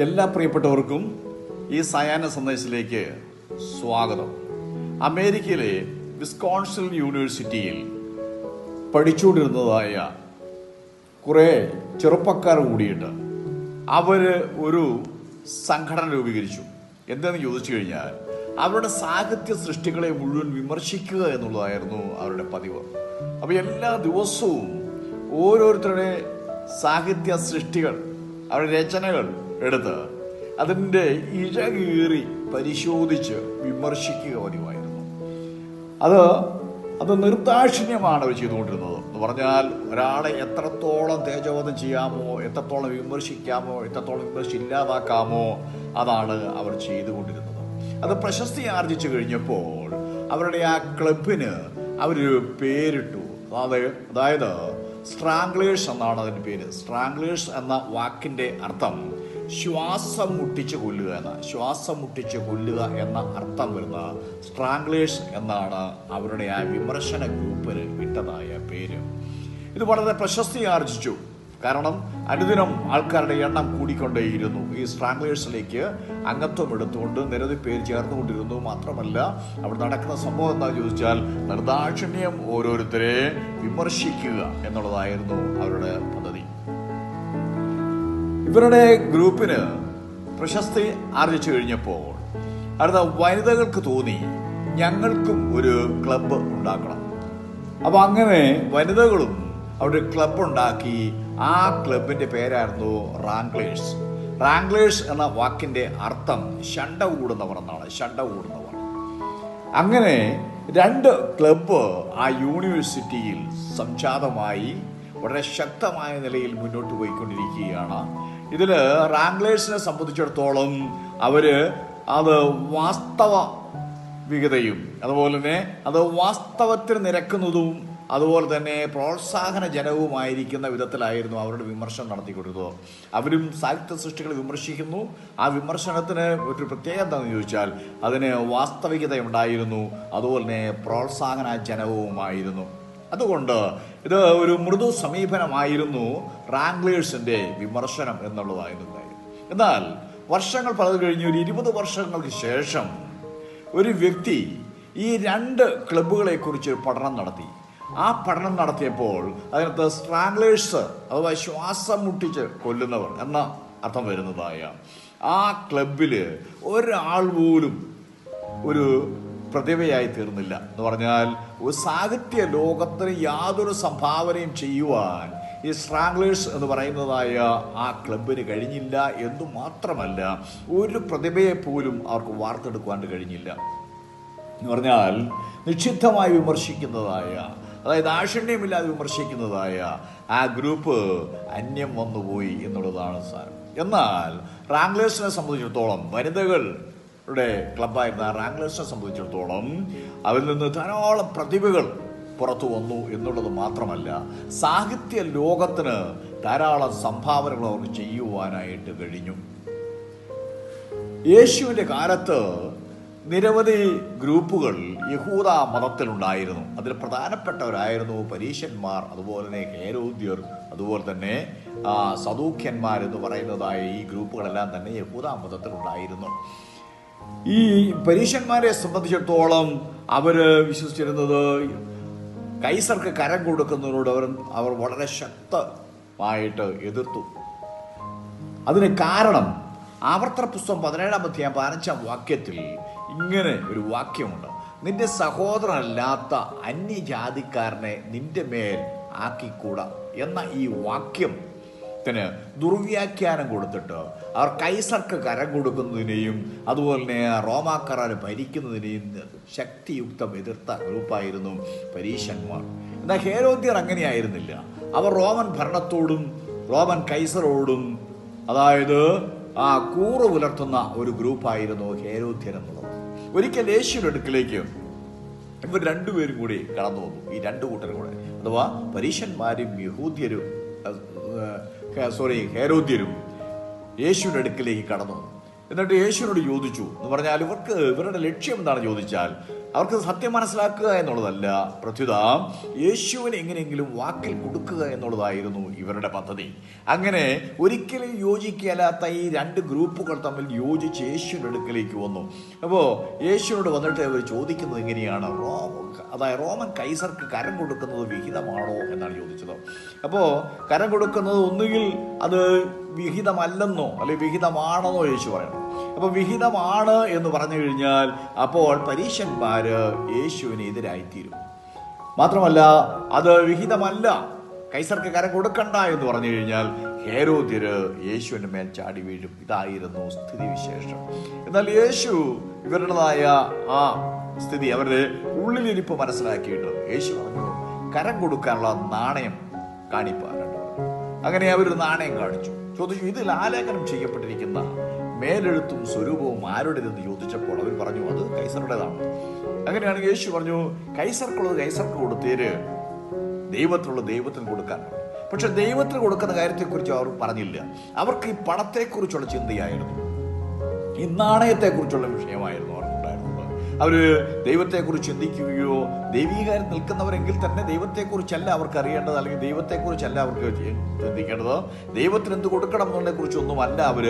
എല്ലാ പ്രിയപ്പെട്ടവർക്കും ഈ സയാന സന്ദേശത്തിലേക്ക് സ്വാഗതം. അമേരിക്കയിലെ വിസ്കോൺസിൽ യൂണിവേഴ്സിറ്റിയിൽ പഠിച്ചുകൊണ്ടിരുന്നതായ കുറേ ചെറുപ്പക്കാർ കൂടിയിട്ട് അവർ ഒരു സംഘടന രൂപീകരിച്ചു. എന്തെന്ന് ചോദിച്ചു കഴിഞ്ഞാൽ അവരുടെ സാഹിത്യ സൃഷ്ടികളെ മുഴുവൻ വിമർശിക്കുക എന്നുള്ളതായിരുന്നു അവരുടെ പതിവ്. അപ്പോൾ എല്ലാ ദിവസവും ഓരോരുത്തരുടെ സാഹിത്യ സൃഷ്ടികൾ അവരുടെ രചനകൾ എടുത്ത് അതിന്റെ ഇഴ കീറി പരിശോധിച്ച് വിമർശിക്കുക പതിവായിരുന്നു. അത് അത് നിർദാക്ഷിണ്യമാണ് അവർ ചെയ്തുകൊണ്ടിരുന്നത്. എന്ന് പറഞ്ഞാൽ ഒരാളെ എത്രത്തോളം തേജോവധം ചെയ്യാമോ എത്രത്തോളം വിമർശിക്കാമോ എത്രത്തോളം വിമർശിച്ച് ഇല്ലാതാക്കാമോ അതാണ് അവർ ചെയ്തുകൊണ്ടിരുന്നത്. അത് പ്രശസ്തി ആർജിച്ചു കഴിഞ്ഞപ്പോൾ അവരുടെ ആ ക്ലബിന് അവരൊരു പേരിട്ടു. അതായത് അതായത് സ്ട്രാംഗ്ലേഴ്സ് എന്നാണ് അതിന്റെ പേര്. സ്ട്രാംഗ്ലേഴ്സ് എന്ന വാക്കിന്റെ അർത്ഥം ശ്വാസം മുട്ടിച്ച് കൊല്ലുക എന്ന. ശ്വാസം മുട്ടിച്ച് കൊല്ലുക എന്ന അർത്ഥം വരുന്ന സ്ട്രാംഗ്ലേഴ്സ് എന്നാണ് അവരുടെ ആ വിമർശന ഗ്രൂപ്പിന് ഇട്ടതായ പേര്. ഇത് വളരെ പ്രശസ്തി ആർജിച്ചു കാരണം അനുദിനം ആൾക്കാരുടെ എണ്ണം കൂടിക്കൊണ്ടേയിരുന്നു. ഈ സ്ട്രാംഗ്ലേഴ്സിലേക്ക് അംഗത്വം എടുത്തുകൊണ്ട് നിരവധി പേര് ചേർന്നുകൊണ്ടിരുന്നു. മാത്രമല്ല അവിടെ നടക്കുന്ന സംഭവം എന്താ ചോദിച്ചാൽ നിർദാക്ഷിണ്യം ഓരോരുത്തരെ വിമർശിക്കുക എന്നുള്ളതായിരുന്നു അവരുടെ പദ്ധതി. ഇവരുടെ ഗ്രൂപ്പിന് പ്രശസ്തി ആർജിച്ചു കഴിഞ്ഞപ്പോൾ അടുത്ത വനിതകൾക്ക് തോന്നി ഞങ്ങൾക്കും ഒരു ക്ലബ്ബ് ഉണ്ടാക്കണം. അപ്പോൾ അങ്ങനെ വനിതകളും അവിടെ ക്ലബ്ബ് ഉണ്ടാക്കി. ആ ക്ലബിന്റെ പേരായിരുന്നു റാംഗ്ലേഴ്സ് റാംഗ്ലേഴ്സ് എന്ന വാക്കിന്റെ അർത്ഥം ഷണ്ട കൂടുന്നവർ എന്നാണ് ഷണ്ട കൂടുന്നവർ. അങ്ങനെ രണ്ട് ക്ലബ്ബ് ആ യൂണിവേഴ്സിറ്റിയിൽ സംജാതമായി വളരെ ശക്തമായ നിലയിൽ മുന്നോട്ട് പോയിക്കൊണ്ടിരിക്കുകയാണ്. ഇതിൽ റാംഗ്ലേഴ്സിനെ സംബന്ധിച്ചിടത്തോളം അവർ അത് വാസ്തവ വികതയും അതുപോലെ തന്നെ അത് വാസ്തവത്തിന് നിരക്കുന്നതും അതുപോലെ തന്നെ പ്രോത്സാഹനജനകവുമായിരിക്കുന്ന വിധത്തിലായിരുന്നു അവരുടെ വിമർശനം നടത്തിക്കൊടുത്തത് അവരും സാഹിത്യ സൃഷ്ടികൾ വിമർശിക്കുന്നു. ആ വിമർശനത്തിന് ഒരു പ്രത്യേകത എന്താണെന്ന് ചോദിച്ചാൽ അതിന് വാസ്തവികത ഉണ്ടായിരുന്നു അതുപോലെ തന്നെ പ്രോത്സാഹനജനകവുമായിരുന്നു അതുകൊണ്ട് ഇത് ഒരു മൃദു സമീപനമായിരുന്നു റാംഗ്ലേഴ്സിന്റെ വിമർശനം എന്നുള്ളതായിരുന്നു എന്നാൽ വർഷങ്ങൾ പലത് കഴിഞ്ഞ് ഒരു ഇരുപത് വർഷങ്ങൾക്ക് ശേഷം ഒരു വ്യക്തി ഈ രണ്ട് ക്ലബ്ബുകളെക്കുറിച്ച് കുറിച്ച് പഠനം നടത്തി. ആ പഠനം നടത്തിയപ്പോൾ അതിനകത്ത് സ്ട്രാംഗ്ലേഴ്സ് അഥവാ ശ്വാസം മുട്ടിച്ച് കൊല്ലുന്നവർ എന്ന അർത്ഥം വരുന്നതായ ആ ക്ലബിൽ ഒരാൾ പോലും ഒരു പ്രതിഭയായി തീർന്നില്ല എന്ന് പറഞ്ഞാൽ ഒരു സാഹിത്യ ലോകത്തിന് യാതൊരു സംഭാവനയും ചെയ്യുവാൻ ഈ സ്ട്രാംഗ്ലേഴ്സ് എന്ന് പറയുന്നതായ ആ ക്ലബിന് കഴിഞ്ഞില്ല എന്ന് മാത്രമല്ല ഒരു പ്രതിഭയെ പോലും അവർക്ക് വാർത്തെടുക്കുവാൻ കഴിഞ്ഞില്ല എന്ന് പറഞ്ഞാൽ നിക്ഷിപ്തമായി വിമർശിക്കുന്നതായ അതായത് ആഷണ്യമില്ലാതെ വിമർശിക്കുന്നതായ ആ ഗ്രൂപ്പ് അന്യം വന്നുപോയി എന്നുള്ളതാണ് സാരം. എന്നാൽ റാംഗ്ലേഴ്സിനെ സംബന്ധിച്ചിടത്തോളം വനിതകളുടെ ക്ലബ്ബായിരുന്ന റാംഗ്ലേഴ്സിനെ സംബന്ധിച്ചിടത്തോളം അതിൽ നിന്ന് ധാരാളം പ്രതിഭകൾ പുറത്തു വന്നു എന്നുള്ളത് മാത്രമല്ല സാഹിത്യ ലോകത്തിന് ധാരാളം സംഭാവനകൾ അവർക്ക് ചെയ്യുവാനായിട്ട് കഴിഞ്ഞു. യേശുവിന്റെ കാലത്ത് നിരവധി ഗ്രൂപ്പുകൾ യഹൂദ മതത്തിലുണ്ടായിരുന്നു. അതിൽ പ്രധാനപ്പെട്ടവരായിരുന്നു പരീശന്മാർ അതുപോലെ തന്നെ ഹേരോദ്യർ അതുപോലെ തന്നെ സദൂഖ്യന്മാർ എന്ന് പറയുന്നതായ ഈ ഗ്രൂപ്പുകളെല്ലാം തന്നെ യഹൂദ മതത്തിലുണ്ടായിരുന്നു. ഈ പരീശന്മാരെ സംബന്ധിച്ചിടത്തോളം അവർ വിശ്വസിച്ചിരുന്നത് കൈസർക്ക് കരം കൊടുക്കുന്നതിനോട് അവർ അവർ വളരെ ശക്തമായിട്ട് എതിർത്തു. അതിന് കാരണം ആവർത്തന പുസ്തകം പതിനേഴാം അധ്യായം പതിനഞ്ചാം വാക്യത്തിൽ ഇങ്ങനെ ഒരു വാക്യമുണ്ട്. നിന്റെ സഹോദരനല്ലാത്ത അന്യജാതിക്കാരനെ നിന്റെ മേൽ ആക്കിക്കൂട എന്ന ഈ വാക്യത്തിന് ദുർവ്യാഖ്യാനം കൊടുത്തിട്ട് അവർ കൈസർക്ക് കരം കൊടുക്കുന്നതിനെയും അതുപോലെ തന്നെ റോമാക്കാരെ ഭരിക്കുന്നതിനെയും ശക്തിയുക്തം എതിർത്ത ഗ്രൂപ്പായിരുന്നു പരീശന്മാർ. എന്നാൽ ഹേരോദ്യർ അങ്ങനെയായിരുന്നില്ല. അവർ റോമൻ ഭരണത്തോടും റോമൻ കൈസറോടും അതായത് ആ കൂറ് പുലർത്തുന്ന ഒരു ഗ്രൂപ്പായിരുന്നു ഹേരോദ്യർ എന്നുള്ളത്. ഒരിക്കൽ യേശുവിന്റെ അടുക്കിലേക്ക് ഇവർ രണ്ടുപേരും കൂടി കടന്നു വന്നു. ഈ രണ്ട് കൂട്ടരും കൂടെ. അഥവാ പരീശന്മാരും യഹൂദ്യരും സോറി ഹേരോദ്യരും യേശുവിന്റെ അടുക്കിലേക്ക് കടന്നു. എന്നിട്ട് യേശുവിനോട് ചോദിച്ചു എന്ന് പറഞ്ഞാൽ ഇവർക്ക് ഇവരുടെ ലക്ഷ്യം എന്താണെന്ന് ചോദിച്ചാൽ അവർക്ക് സത്യം മനസ്സിലാക്കുക എന്നുള്ളതല്ല. പ്രത്യുത യേശുവിനെ എങ്ങനെയെങ്കിലും വാക്കിൽ കൊടുക്കുക എന്നുള്ളതായിരുന്നു ഇവരുടെ പദ്ധതി. അങ്ങനെ ഒരിക്കലും യോജിക്കലാത്ത ഈ രണ്ട് ഗ്രൂപ്പുകൾ തമ്മിൽ യോജിച്ച് യേശുവിന്റെ അടുക്കലേക്ക് വന്നു. അപ്പോൾ യേശുവിനോട് വന്നിട്ട് അവർ ചോദിക്കുന്നത് എങ്ങനെയാണ്? റോം അതായത് റോമൻ കൈസർക്ക് കരം കൊടുക്കുന്നത് വിഹിതമാണോ എന്നാണ് ചോദിച്ചത്. അപ്പോൾ കരം കൊടുക്കുന്നത് ഒന്നുകിൽ അത് വിഹിതമല്ലെന്നോ അല്ലെങ്കിൽ വിഹിതമാണെന്നോ യേശു പറയണം അപ്പൊ വിഹിതമാണ് എന്ന് പറഞ്ഞു കഴിഞ്ഞാൽ അപ്പോൾ പരീശന്മാര് യേശുവിന് എതിരായിത്തീരും. മാത്രമല്ല അത് വിഹിതമല്ല. കൈസർക്ക് കരം കൊടുക്കണ്ട എന്ന് പറഞ്ഞു കഴിഞ്ഞാൽ ഹേരോദ്യര് യേശുവിന്റെ മേൽ ചാടി വീഴും. ഇതായിരുന്നു സ്ഥിതിവിശേഷം. എന്നാൽ യേശു ഇവരുടേതായ ആ സ്ഥിതി അവരുടെ ഉള്ളിലിരിപ്പ് മനസ്സിലാക്കിയിട്ട് യേശു പറഞ്ഞു കരം കൊടുക്കാനുള്ള നാണയം കാണിപ്പാറുണ്ട് അങ്ങനെ അവരൊരു നാണയം കാണിച്ചു. ചോദിച്ചു ഇതിൽ ആലേഖനം ചെയ്യപ്പെട്ടിരിക്കുന്ന മേലെഴുത്തും സ്വരൂപവും ആരുടേതെന്ന് ചോദിച്ചപ്പോൾ അവർ പറഞ്ഞു അത് കൈസറുടേതാണ്. അങ്ങനെയാണ് യേശു പറഞ്ഞു കൈസർക്കുള്ളത് കൈസർക്ക് കൊടുത്തേര് ദൈവത്തിനുള്ള ദൈവത്തിന് കൊടുക്കാൻ പക്ഷെ ദൈവത്തിന് കൊടുക്കുന്ന കാര്യത്തെക്കുറിച്ച് അവർ പറഞ്ഞില്ല. അവർക്ക് ഈ പണത്തെക്കുറിച്ചുള്ള ചിന്തയായിരുന്നു. ഈ നാണയത്തെക്കുറിച്ചുള്ള വിഷയമായിരുന്നു അവർക്കുണ്ടായിരുന്നത് അവർ ദൈവത്തെക്കുറിച്ച് ചിന്തിക്കുകയോ ദൈവീകാരം നിൽക്കുന്നവരെങ്കിൽ തന്നെ ദൈവത്തെക്കുറിച്ചല്ല അവർക്ക് അറിയേണ്ടത് അല്ലെങ്കിൽ ദൈവത്തെക്കുറിച്ചല്ല അവർക്ക് ചിന്തിക്കേണ്ടത്. ദൈവത്തിന് എന്ത് കൊടുക്കണം അല്ല കുറിച്ചൊന്നുമല്ല അവർ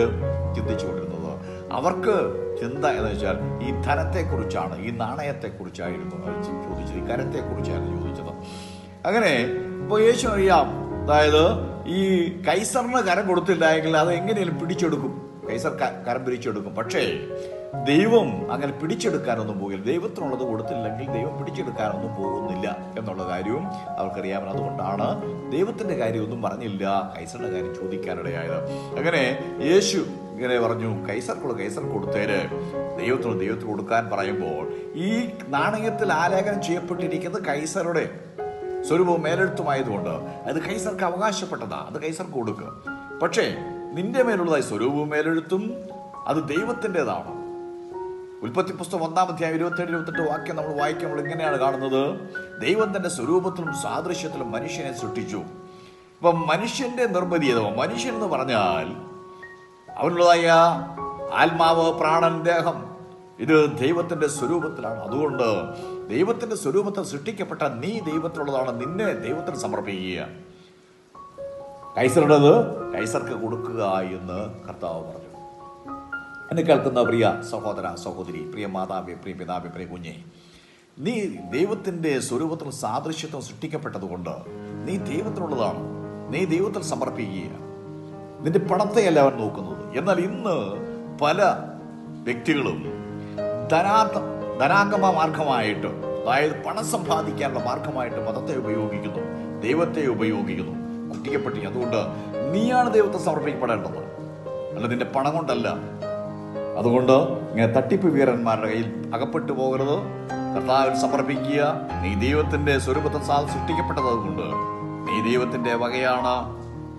ചിന്തിച്ചുകൊണ്ടിരുന്നത്. അവർക്ക് ചിന്ത എന്ന് വെച്ചാൽ ഈ ധനത്തെക്കുറിച്ചാണ് ഈ നാണയത്തെക്കുറിച്ചായിരുന്നു അവർ ചോദിച്ചത് ഈ കരത്തെക്കുറിച്ചായിരുന്നു ചോദിച്ചത്. അങ്ങനെ ഇപ്പോൾ യേശു അറിയാം അതായത് ഈ കൈസറിന് കരം കൊടുത്തില്ല എങ്കിൽ അത് എങ്ങനെയും പിടിച്ചെടുക്കും. കൈസർ കരം പിരിച്ചെടുക്കും പക്ഷേ ദൈവം അങ്ങനെ പിടിച്ചെടുക്കാനൊന്നും പോകില്ല. ദൈവത്തിനുള്ളത് കൊടുത്തില്ലെങ്കിൽ ദൈവം പിടിച്ചെടുക്കാനൊന്നും പോകുന്നില്ല എന്നുള്ള കാര്യവും അവർക്കറിയാം അതുകൊണ്ടാണ് ദൈവത്തിന്റെ കാര്യമൊന്നും പറഞ്ഞില്ല കൈസറിന്റെ കാര്യം ചോദിക്കാനിടയായത്. അങ്ങനെ യേശു ഇങ്ങനെ പറഞ്ഞു കൈസർക്കുള്ള കൈസർ കൊടുത്തേര്. ദൈവത്തിനുള്ള ദൈവത്തിന് കൊടുക്കാൻ പറയുമ്പോൾ ഈ നാണയത്തിൽ ആലേഖനം ചെയ്യപ്പെട്ടിരിക്കുന്നത് കൈസറുടെ സ്വരൂപവും മേലെഴുത്തുമായതുകൊണ്ട് അത് കൈസർക്ക് അവകാശപ്പെട്ടതാ. അത് കൈസർക്ക് കൊടുക്കുക പക്ഷേ നിന്റെ മേലുള്ളതായി സ്വരൂപവും മേലെഴുത്തും അത് ദൈവത്തിന്റെതാണ്. ഉൽപ്പത്തി പുസ്തകം ഒന്നാം അധ്യായം ഇരുപത്തേഴ് ഇരുപത്തെട്ട് വാക്യം നമ്മൾ വായിക്കുമ്പോൾ ഇങ്ങനെയാണ് കാണുന്നത്. ദൈവം തന്റെ സ്വരൂപത്തിലും സാദൃശ്യത്തിലും മനുഷ്യനെ സൃഷ്ടിച്ചു. ഇപ്പം മനുഷ്യന്റെ നിർമ്മിതിയതോ മനുഷ്യൻ എന്ന് പറഞ്ഞാൽ അവനുള്ളതായ ആത്മാവ് പ്രാണൻ ദേഹം. ഇത് ദൈവത്തിന്റെ സ്വരൂപത്തിലാണ്. അതുകൊണ്ട് ദൈവത്തിന്റെ സ്വരൂപത്തിൽ സൃഷ്ടിക്കപ്പെട്ട നീ ദൈവത്തിലുള്ളതാണ്. നിന്നെ ദൈവത്തിന് സമർപ്പിക്കുക. കൈസറുടേത്? കൈസർക്ക് കൊടുക്കുക എന്ന് കർത്താവ് പറഞ്ഞു. എന്നെ കേൾക്കുന്ന പ്രിയ സഹോദര സഹോദരി പ്രിയ മാതാവി പ്രിയ പിതാവി പ്രിയ കുഞ്ഞെ നീ ദൈവത്തിന്റെ സ്വരൂപത്തിൽ സാദൃശ്യത്വം സൃഷ്ടിക്കപ്പെട്ടതുകൊണ്ട് നീ ദൈവത്തിനുള്ളതാണ്. നീ ദൈവത്തിൽ സമർപ്പിക്കുക നിന്റെ പണത്തെയല്ല അവൻ നോക്കുന്നത്. എന്നാൽ ഇന്ന് പല വ്യക്തികളും ധനാത്ത ധനാംഗമ മാർഗമായിട്ട് അതായത് പണം സമ്പാദിക്കാനുള്ള മാർഗമായിട്ട് മതത്തെ ഉപയോഗിക്കുന്നു ദൈവത്തെ ഉപയോഗിക്കുന്നു. കുട്ടിയെപ്പറ്റി അതുകൊണ്ട് നീയാണ് ദൈവത്തെ സമർപ്പിക്കപ്പെടേണ്ടത്. അല്ല നിന്റെ പണം കൊണ്ടല്ല. അതുകൊണ്ട് ഇങ്ങനെ തട്ടിപ്പ് വീരന്മാരുടെ കയ്യിൽ അകപ്പെട്ടു പോകരുത്. കർത്താവിൽ സമർപ്പിക്കുക. നീ ദൈവത്തിന്റെ സ്വരൂപത്തെ സാ സൃഷ്ടിക്കപ്പെട്ടത് കൊണ്ട് നീ ദൈവത്തിന്റെ വകയാണ്.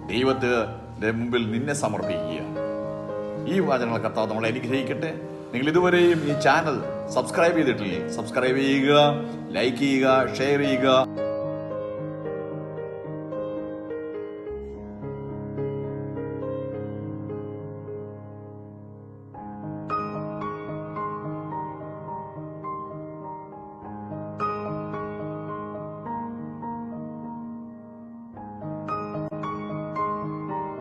ദൈവത്തിന്റെ മുമ്പിൽ നിന്നെ സമർപ്പിക്കുക. ഈ വാചനങ്ങൾ കർത്താവ് നമ്മളെ അനുഗ്രഹിക്കട്ടെ. നിങ്ങൾ ഇതുവരെയും ഈ ചാനൽ സബ്സ്ക്രൈബ് ചെയ്തിട്ടില്ലേ? സബ്സ്ക്രൈബ് ചെയ്യുക ലൈക്ക് ചെയ്യുക ഷെയർ ചെയ്യുക.